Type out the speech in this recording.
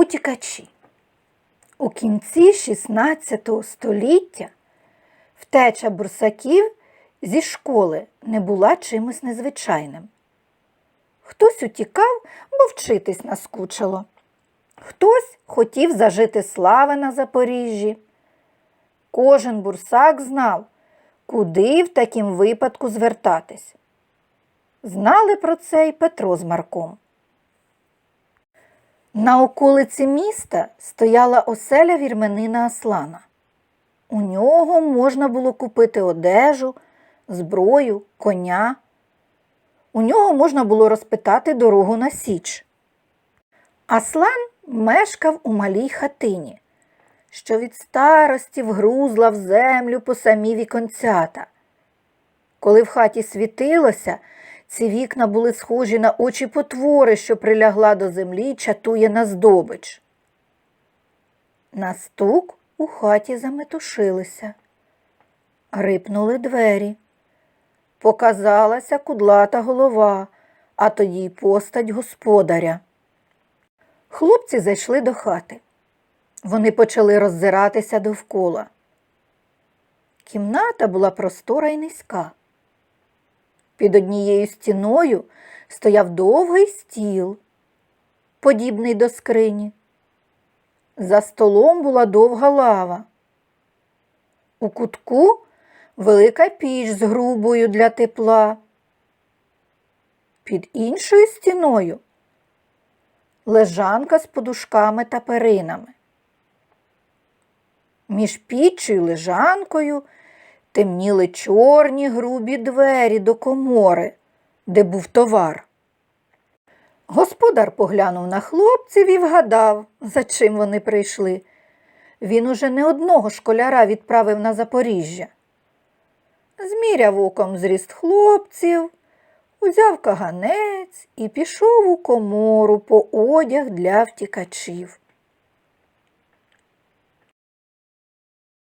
Утікачі. У кінці 16 століття втеча бурсаків зі школи не була чимось незвичайним. Хтось утікав, бо вчитись наскучило. Хтось хотів зажити слави на Запоріжжі. Кожен бурсак знав, куди в такім випадку звертатись. Знали про це й Петро з Марком. На околиці міста стояла оселя вірменина Аслана. У нього можна було купити одежу, зброю, коня. У нього можна було розпитати дорогу на Січ. Аслан мешкав у малій хатині, що від старості вгрузла в землю по самі віконцята. Коли в хаті світилося, ці вікна були схожі на очі потвори, що прилягла до землі й чатує на здобич. На стук у хаті заметушилися. Рипнули двері. Показалася кудлата голова, а тоді й постать господаря. Хлопці зайшли до хати. Вони почали роззиратися довкола. Кімната була простора й низька. Під однією стіною стояв довгий стіл, подібний до скрині. За столом була довга лава. У кутку велика піч з грубою для тепла. Під іншою стіною лежанка з подушками та перинами. Між піччю й лежанкою темніли чорні грубі двері до комори, де був товар. Господар поглянув на хлопців і вгадав, за чим вони прийшли. Він уже не одного школяра відправив на Запоріжжя. Зміряв оком зріст хлопців, узяв каганець і пішов у комору по одяг для втікачів.